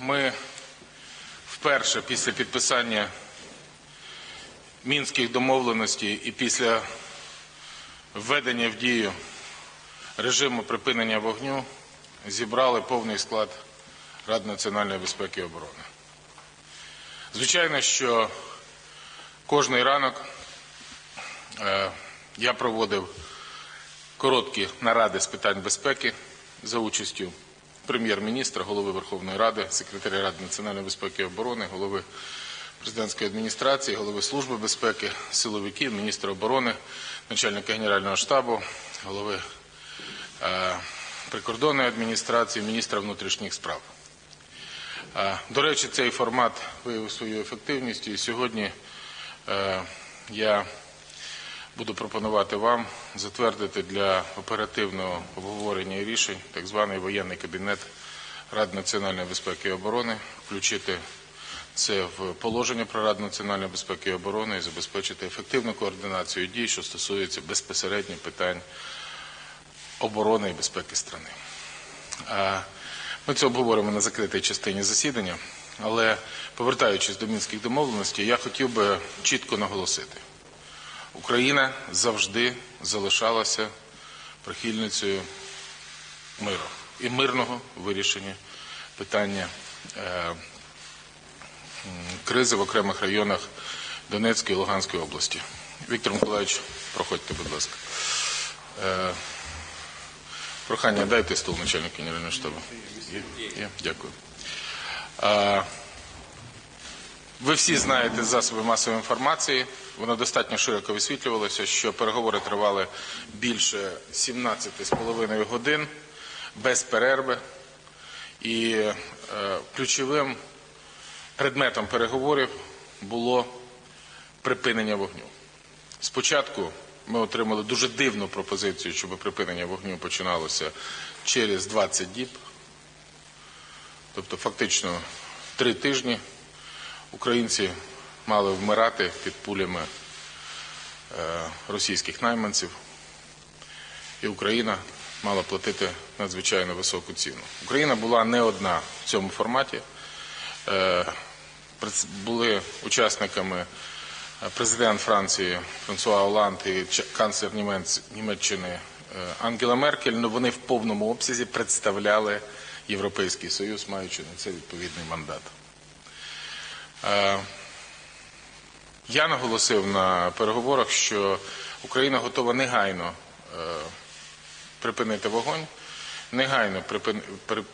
ми вперше після підписання мінських домовленостей і після введення в дію режиму припинення вогню зібрали повний склад Ради національної безпеки і оборони. Звичайно, що кожний ранок е, я проводив короткі наради з питань безпеки за участю прем'єр-міністра, голови Верховної Ради, секретаря Ради національної безпеки і оборони, голови президентської адміністрації, голови Служби безпеки, силовиків, міністра оборони, начальника Генерального штабу, голови е, прикордонної адміністрації, міністра внутрішніх справ. Е, До речі, цей формат виявив свою ефективність, і сьогодні е, я буду пропонувати вам затвердити для оперативного обговорення і рішень так званий воєнний кабінет Ради національної безпеки і оборони, включити це в положення про Раду національної безпеки і оборони і забезпечити ефективну координацію дій, що стосується безпосередньо питань оборони і безпеки. Е, Ми це обговоримо на закритій частині засідання, але повертаючись до мінських домовленостей, я хотів би чітко наголосити. Україна завжди залишалася прихильницею миру і мирного вирішення питання е, кризи в окремих районах Донецької і Луганської області. Віктор Миколаївич, проходьте, будь ласка. Е, прохання, дайте стул начальнику Генерального штабу. Є? Є? Дякую. Ви всі знаєте засоби масової інформації, воно достатньо широко висвітлювалося, що переговори тривали більше 17,5 годин без перерви. І е, ключовим предметом переговорів було припинення вогню. Спочатку ми отримали дуже дивну пропозицію, щоб припинення вогню починалося через 20 діб, тобто фактично три тижні українці мали вмирати під пулями е, російських найманців, і Україна мала платити надзвичайно високу ціну. Україна була не одна в цьому форматі. Е, Були учасниками е, президент Франції Франсуа Оланд і канцлер Німеччини Ангела Меркель, але вони в повному обсязі представляли Європейський Союз, маючи на це відповідний мандат. Е, Я наголосив на переговорах, що Україна готова негайно е, припинити вогонь, негайно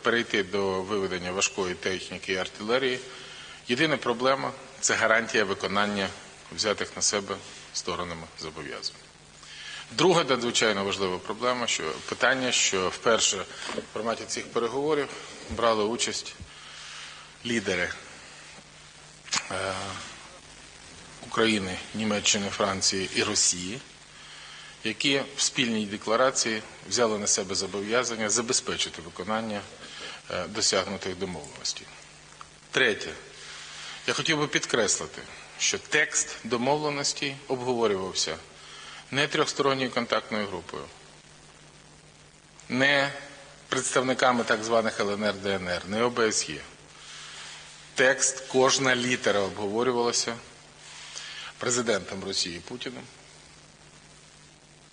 перейти до виведення важкої техніки і артилерії. Єдина проблема це гарантія виконання взятих на себе сторонами зобов'язань. Друга надзвичайно важлива проблема, що питання, що вперше в форматі цих переговорів брали участь лідери України, Німеччини, Франції і Росії, які в спільній декларації взяли на себе зобов'язання забезпечити виконання е, досягнутих домовленостей. Третє. Я хотів би підкреслити, що текст домовленостей обговорювався не трьохсторонньою контактною групою, не представниками так званих ЛНР, ДНР, не ОБСЄ. Текст, кожна літера обговорювалася президентом Росії Путіним,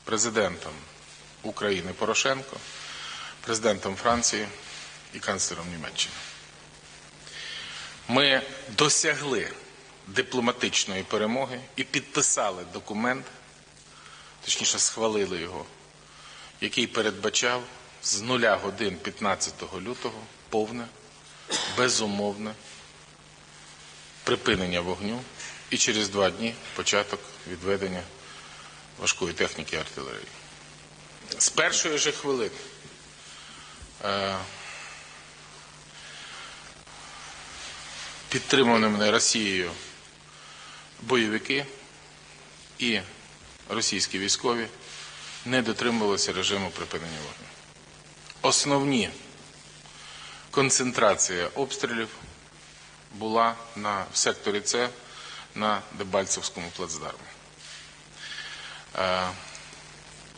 президентом України Порошенко, президентом Франції і канцлером Німеччини. Ми досягли дипломатичної перемоги і підписали документ, точніше схвалили його, який передбачав з нуля годин 15 лютого повне, безумовне припинення вогню і через два дні початок відведення важкої техніки артилерії. З першої же хвилини е, підтриманими Росією бойовики і російські військові не дотримувалися режиму припинення вогню. Основні концентрація обстрілів була на в секторі С на Дебальцевському плацдармі. Е,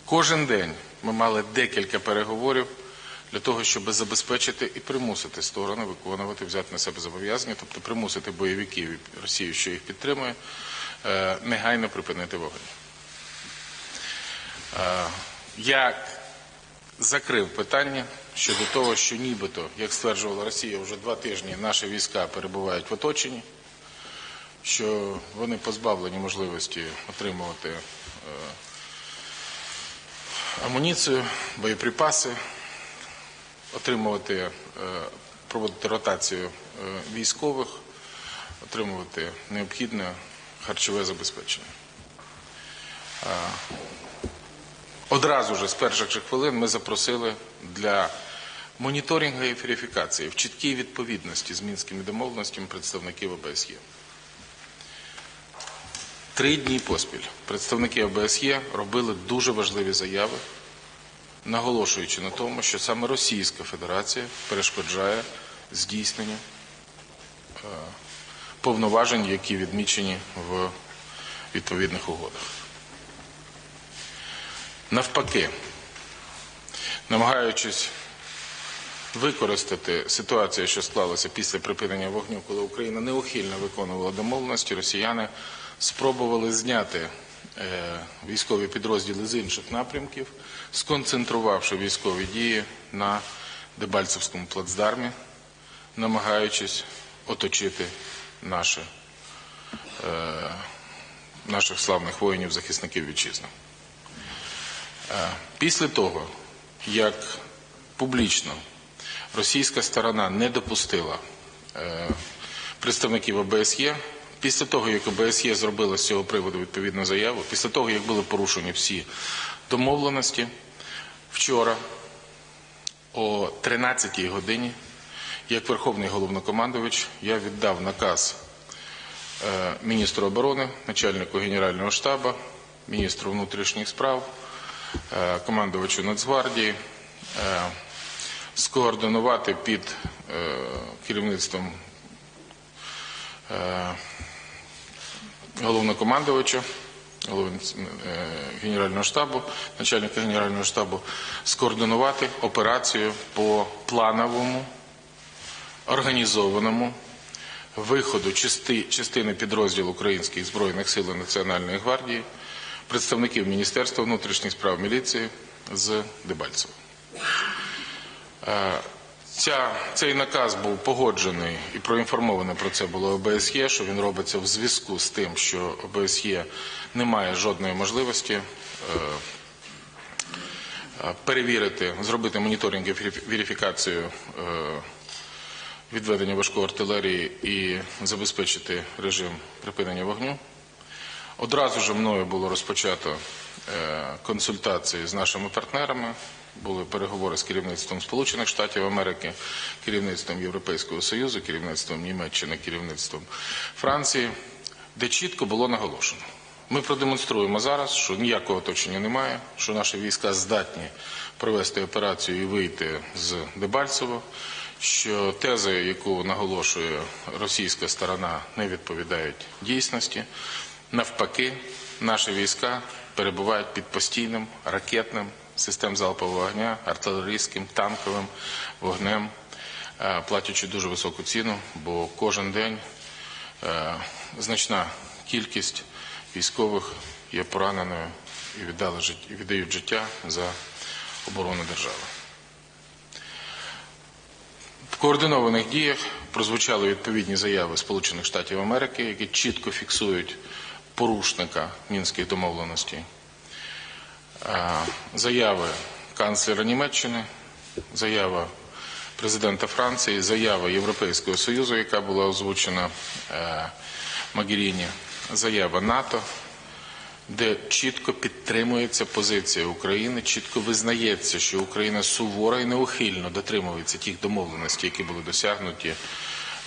Кожен день ми мали декілька переговорів для того, щоб забезпечити і примусити сторони виконувати, взяти на себе зобов'язання, тобто примусити бойовиків і Росію, що їх підтримує, е, негайно припинити вогонь. Е, Я закрив питання щодо того, що нібито, як стверджувала Росія, вже два тижні наші війська перебувають в оточенні, що вони позбавлені можливості отримувати е, амуніцію, боєприпаси, отримувати, е, проводити ротацію е, військових, отримувати необхідне харчове забезпечення. Одразу ж з перших же хвилин ми запросили для моніторингу і верифікації в чіткій відповідності з мінськими домовленостями представників ОБСЄ. Три дні поспіль представники ОБСЄ робили дуже важливі заяви, наголошуючи на тому, що саме Російська Федерація перешкоджає здійсненню е, повноважень, які відмічені в відповідних угодах. Навпаки, намагаючись використати ситуацію, що склалася після припинення вогню, коли Україна неухильно виконувала домовленості, росіяни спробували зняти е, військові підрозділи з інших напрямків, сконцентрувавши військові дії на Дебальцевському плацдармі, намагаючись оточити наші, е, наших славних воїнів-захисників вітчизни. Після того, як публічно російська сторона не допустила е, представників ОБСЄ, після того, як ОБСЄ зробила з цього приводу відповідну заяву, після того, як були порушені всі домовленості, вчора о 13-й годині, як Верховний головнокомандувач, я віддав наказ е, міністру оборони, начальнику Генерального штабу, міністру внутрішніх справ, е, командувачу Нацгвардії е, скоординувати під е, керівництвом е, головнокомандувача, е, Генерального штабу, начальника Генерального штабу, скоординувати операцію по плановому, організованому виходу частини підрозділу Українських Збройних сил Національної гвардії, представників Міністерства внутрішніх справ міліції з Дебальцева. Е, Ця, цей наказ був погоджений і проінформовано про це було ОБСЄ, що він робиться в зв'язку з тим, що ОБСЄ не має жодної можливості е, е, перевірити, зробити моніторинг і верифі- верифікацію відведення важкої артилерії і забезпечити режим припинення вогню. Одразу ж мною було розпочато е, консультації з нашими партнерами. Були переговори з керівництвом Сполучених Штатів Америки, керівництвом Європейського Союзу, керівництвом Німеччини, керівництвом Франції, де чітко було наголошено. Ми продемонструємо зараз, що ніякого оточення немає, що наші війська здатні провести операцію і вийти з Дебальцево, що тези, яку наголошує російська сторона, не відповідають дійсності. Навпаки, наші війська перебувають під постійним ракетним систем залпового вогня, артилерійським, танковим вогнем, е, платячи дуже високу ціну, бо кожен день е, значна кількість військових є пораненою і віддали віддають життя за оборону держави. В координованих діях прозвучали відповідні заяви Сполучених Штатів Америки, які чітко фіксують порушника мінських домовленостей. Заяви канцлера Німеччини, заява президента Франції, заява Європейського Союзу, яка була озвучена е, Магеріні, заява НАТО, де чітко підтримується позиція України, чітко визнається, що Україна суворо і неухильно дотримується тих домовленостей, які були досягнуті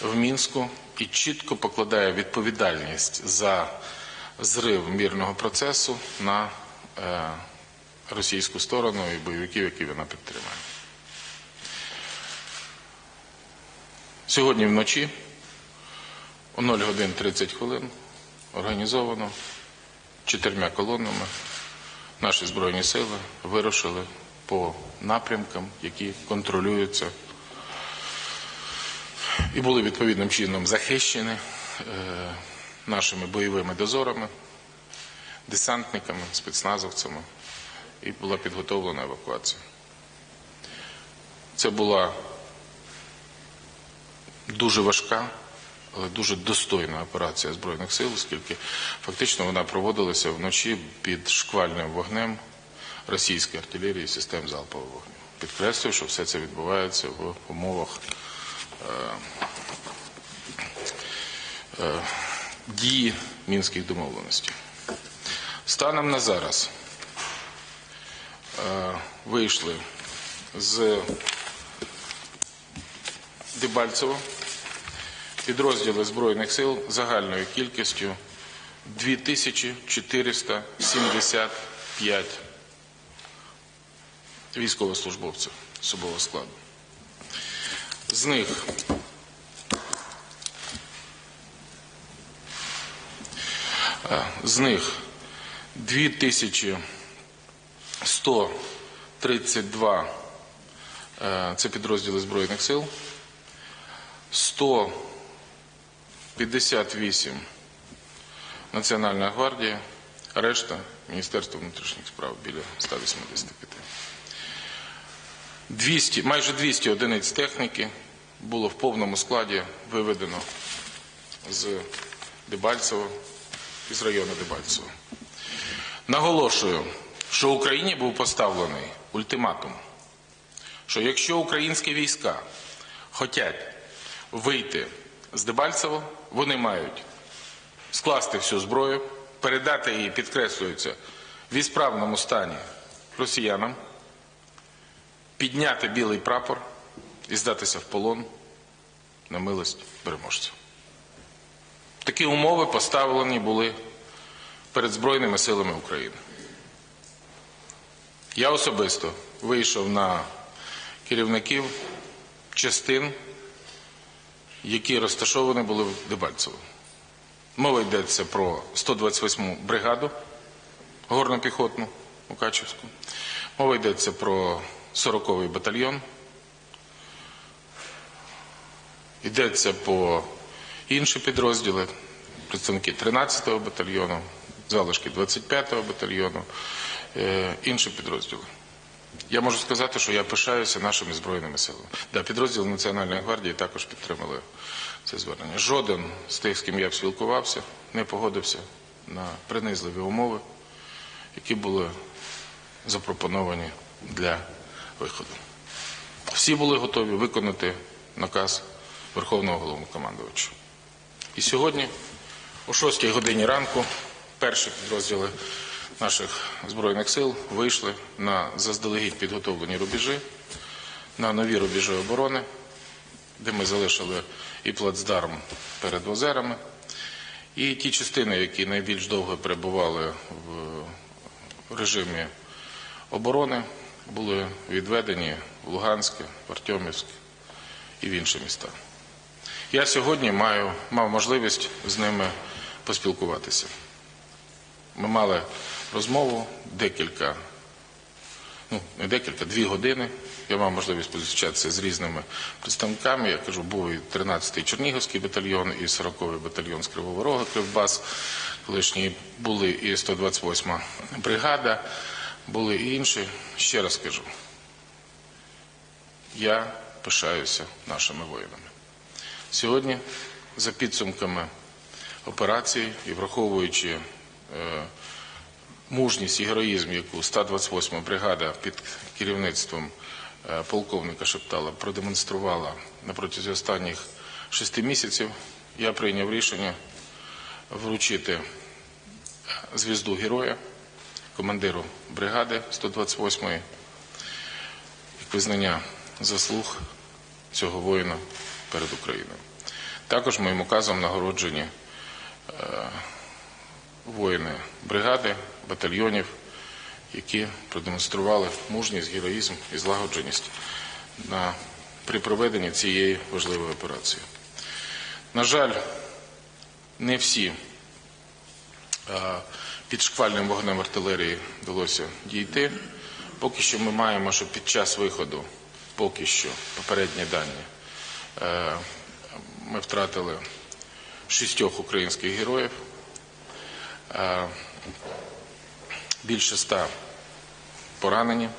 в Мінську, і чітко покладає відповідальність за зрив мирного процесу на е, російську сторону і бойовиків, які вона підтримує. Сьогодні вночі о 0 годин 30 хвилин організовано чотирма колонами наші Збройні сили вирушили по напрямкам, які контролюються і були відповідним чином захищені е, нашими бойовими дозорами, десантниками, спецназовцями, і була підготовлена евакуація. Це була дуже важка, але дуже достойна операція Збройних сил, оскільки фактично вона проводилася вночі під шквальним вогнем російської артилерії систем залпового вогню. Підкреслюю, що все це відбувається в умовах дії мінських домовленостей. Станом на зараз е, вийшли з Дебальцево підрозділи Збройних сил загальною кількістю 2475 військовослужбовців особового складу. З них з них 2132 е, це підрозділи Збройних сил, 158 Національна гвардія, решта Міністерство внутрішніх справ біля 185. 200, майже 200 одиниць техніки було в повному складі виведено з Дебальцево із району Дебальцево. Наголошую, що Україні був поставлений ультиматум, що якщо українські війська хочуть вийти з Дебальцево, вони мають скласти всю зброю, передати її, підкреслюється, в ісправному стані росіянам, підняти білий прапор і здатися в полон на милость переможців. Такі умови поставлені були перед Збройними силами України. Я особисто вийшов на керівників частин, які розташовані були в Дебальцево. Мова йдеться про 128-му бригаду горно-піхотну Мукачівську. Мова йдеться про 40-й батальйон. Йдеться по інші підрозділи, представники 13-го батальйону, залишки 25-го батальйону, е, інші підрозділи. Я можу сказати, що я пишаюся нашими збройними силами. Да, підрозділи Національної гвардії також підтримали це звернення. Жоден з тих, з ким я б спілкувався, не погодився на принизливі умови, які були запропоновані для виходу. Всі були готові виконати наказ Верховного головнокомандувача. І сьогодні, о 6 годині ранку, перші підрозділи наших Збройних сил вийшли на заздалегідь підготовлені рубежі, на нові рубежі оборони, де ми залишили і плацдарм перед озерами, і ті частини, які найбільш довго перебували в режимі оборони, були відведені в Луганське, в Артемівське і в інші міста. Я сьогодні маю, мав можливість з ними поспілкуватися. Ми мали розмову декілька, ну не декілька, дві години. Я мав можливість позустрічатися з різними представниками. Я кажу, був і 13-й Чернігівський батальйон, і 40-й батальйон з Кривого Рога, Кривбас, колишні були і 128-ма бригада, були і інші. Ще раз кажу, я пишаюся нашими воїнами. Сьогодні, за підсумками операції і враховуючи е, мужність і героїзм, яку 128 бригада під керівництвом е, полковника Шептала продемонструвала на протязі останніх шести місяців, я прийняв рішення вручити звізду героя командиру бригади 128-ї як визнання заслуг цього воїна перед Україною. Також моїм указом нагороджені е, воїни бригади, батальйонів, які продемонстрували мужність, героїзм і злагодженість при проведенні цієї важливої операції. На жаль, не всі е, під шквальним вогнем артилерії вдалося дійти. Поки що ми маємо, що під час виходу, поки що, попередні дані, ми втратили шістьох українських героїв, е, більше ста поранені.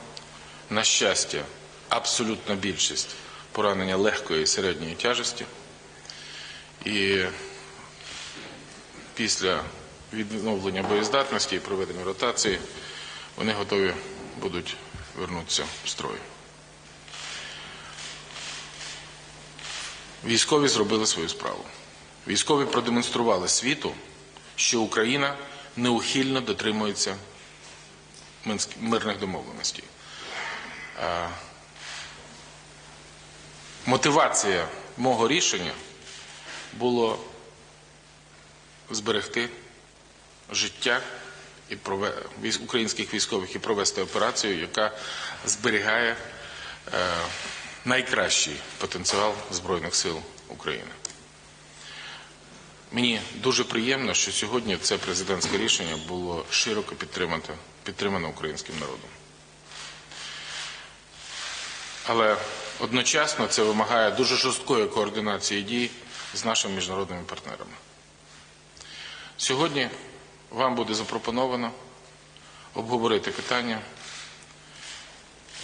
На щастя, абсолютна більшість поранення легкої і середньої тяжесті. І після відновлення боєздатності і проведення ротації вони готові будуть вернутися в строй. Військові зробили свою справу. Військові продемонстрували світу, що Україна неухильно дотримується мирних домовленостей. Мотивація мого рішення було зберегти життя українських військових і провести операцію, яка зберігає е, найкращий потенціал Збройних сил України. Мені дуже приємно, що сьогодні це президентське рішення було широко підтримано, підтримано українським народом. Але одночасно це вимагає дуже жорсткої координації дій з нашими міжнародними партнерами. Сьогодні вам буде запропоновано обговорити питання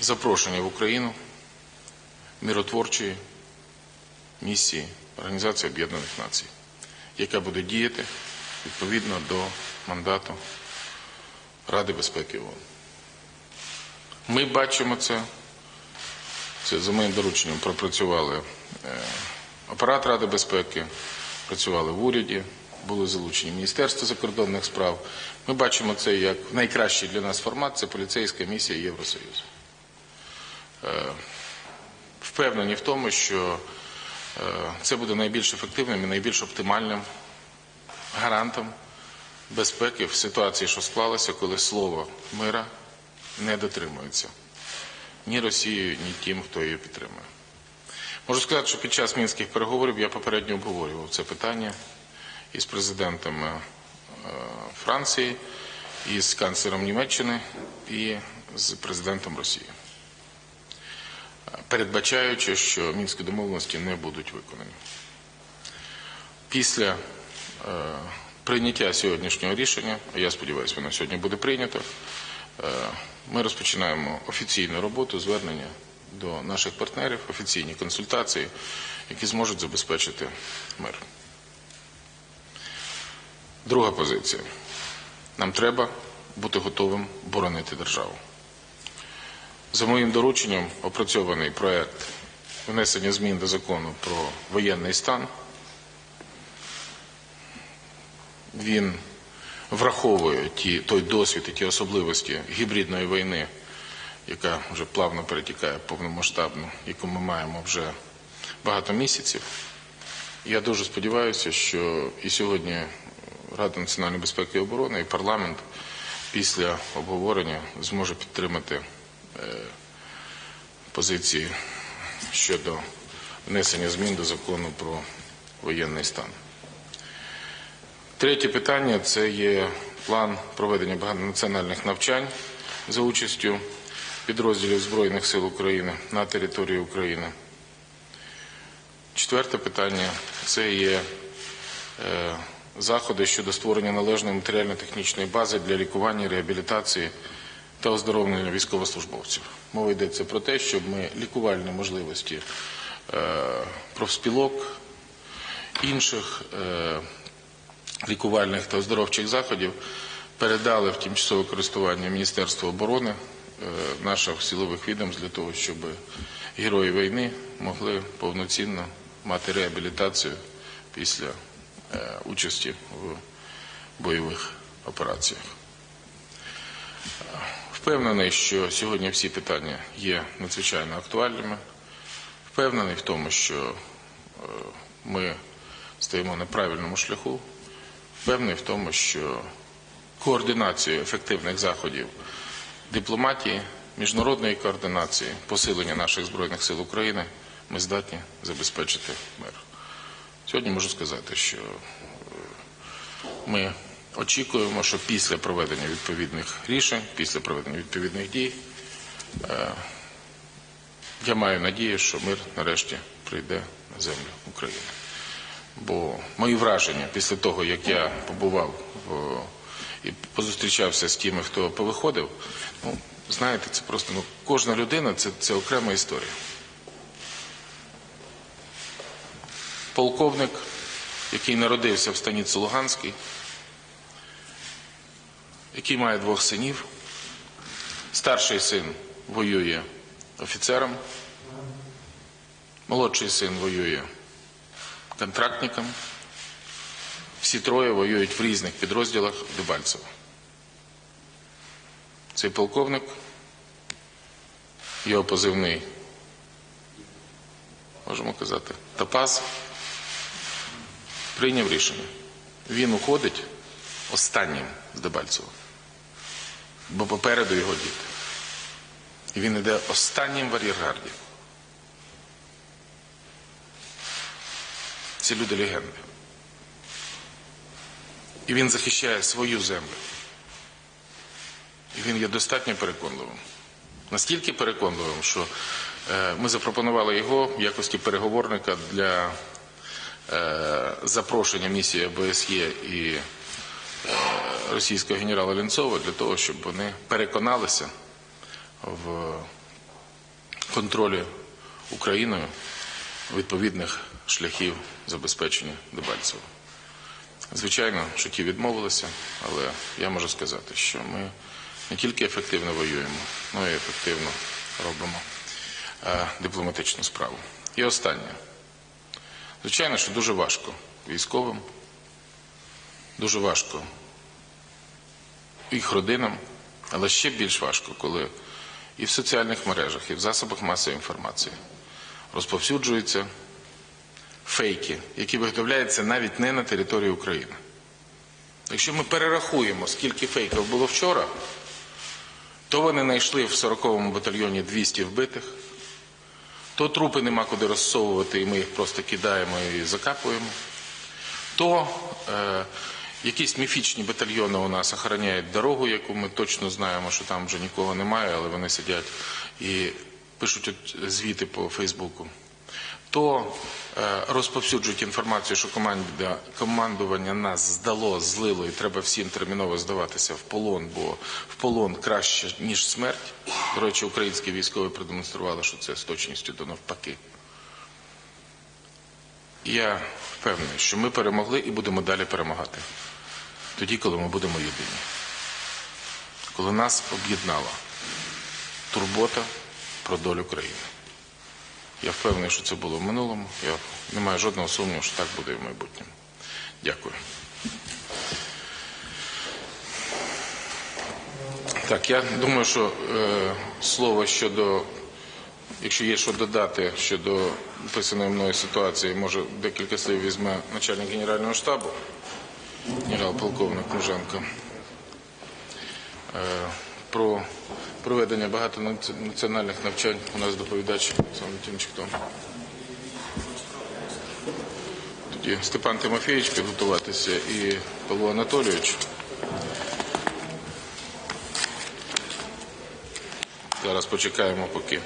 запрошення в Україну миротворчої місії Організації Об'єднаних Націй, яка буде діяти відповідно до мандату Ради безпеки ООН. Ми бачимо це. Це за моїм дорученням пропрацювали е, апарат Ради безпеки, працювали в уряді, були залучені Міністерство закордонних справ. Ми бачимо це як найкращий для нас формат це поліцейська місія Євросоюзу. Впевнені в тому, що е, це буде найбільш ефективним і найбільш оптимальним гарантом безпеки в ситуації, що склалося, коли слово мира не дотримується ні Росією, ні тим, хто її підтримує. Можу сказати, що під час мінських переговорів я попередньо обговорював це питання із президентом е, Франції, із канцлером Німеччини і з президентом Росії, передбачаючи, що мінські домовленості не будуть виконані. Після е, прийняття сьогоднішнього рішення, а я сподіваюся, воно сьогодні буде прийнято, е, ми розпочинаємо офіційну роботу, звернення до наших партнерів, офіційні консультації, які зможуть забезпечити мир. Друга позиція. Нам треба бути готовим боронити державу. За моїм дорученням опрацьований проект внесення змін до закону про воєнний стан. Він враховує ті, той досвід і ті особливості гібридної війни, яка вже плавно перетікає в повномасштабну, яку ми маємо вже багато місяців. Я дуже сподіваюся, що і сьогодні Рада національної безпеки і оборони і парламент після обговорення зможе підтримати позиції щодо внесення змін до закону про воєнний стан. Третє питання це є план проведення багатонаціональних навчань за участю підрозділів Збройних сил України на території України. Четверте питання це є е, заходи щодо створення належної матеріально-технічної бази для лікування, реабілітації та оздоровлення військовослужбовців. Мова йдеться про те, щоб ми лікувальні можливості е, профспілок, інших е, лікувальних та оздоровчих заходів передали в тимчасове користування Міністерства оборони е, наших силових відомств для того, щоб герої війни могли повноцінно мати реабілітацію після участі в бойових операціях. Впевнений, що сьогодні всі питання є надзвичайно актуальними. Впевнений в тому, що е, ми стоїмо на правильному шляху. Впевнений в тому, що координацію ефективних заходів дипломатії, міжнародної координації, посилення наших Збройних сил України ми здатні забезпечити мир. Сьогодні можу сказати, що е, ми очікуємо, що після проведення відповідних рішень, після проведення відповідних дій, Е, Я маю надію, що мир нарешті прийде на землю України. Бо мої враження після того, як я побував в, і позустрічався з тими, хто повиходив, ну, знаєте, це просто ну, кожна людина це, це окрема історія. Полковник, який народився в станиці Луганській, який має двох синів. Старший син воює офіцером, молодший син воює контрактником. Всі троє воюють в різних підрозділах Дебальцева. Цей полковник, його позивний, можемо казати, Топаз, прийняв рішення. Він уходить останнім з Дебальцева, бо попереду його діти. І він йде останнім в ар'єргарді. Ці люди легенди. І він захищає свою землю. І він є достатньо переконливим. Настільки переконливим, що е, ми запропонували його в якості переговорника для е, запрошення місії ОБСЄ і е, російського генерала Лінцова для того, щоб вони переконалися в контролі Україною відповідних шляхів забезпечення Дебальцева. Звичайно, що ті відмовилися, але я можу сказати, що ми не тільки ефективно воюємо, але й ефективно робимо е, дипломатичну справу. І останнє. Звичайно, що дуже важко військовим, дуже важко їх родинам, але ще більш важко, коли і в соціальних мережах, і в засобах масової інформації розповсюджуються фейки, які виготовляються навіть не на території України. Якщо ми перерахуємо, скільки фейків було вчора, то вони знайшли в 40-му батальйоні 200 вбитих, то трупи нема куди розсовувати, і ми їх просто кидаємо і закапуємо, то е, якісь міфічні батальйони у нас охороняють дорогу, яку ми точно знаємо, що там вже нікого немає, але вони сидять і пишуть звіти по Фейсбуку то е, розповсюджують інформацію, що команда, командування нас здало, злило, і треба всім терміново здаватися в полон, бо в полон краще, ніж смерть. До речі, українські військові продемонстрували, що це з точністю до навпаки. Я впевнений, що ми перемогли і будемо далі перемагати. Тоді, коли ми будемо єдині. Коли нас об'єднала турбота про долю країни. Я впевнений, що це було в минулому. Я не маю жодного сумніву, що так буде і в майбутньому. Дякую. Так, я думаю, що е, слово щодо, якщо є що додати щодо описаної мною ситуації, може декілька слів візьме начальник Генерального штабу, генерал-полковник Муженко. Е, про проведення багатонаціональних навчань у нас доповідач Олександр хто? Тоді Степан Тимофійович підготуватися і Павло Анатолійович. Зараз почекаємо, поки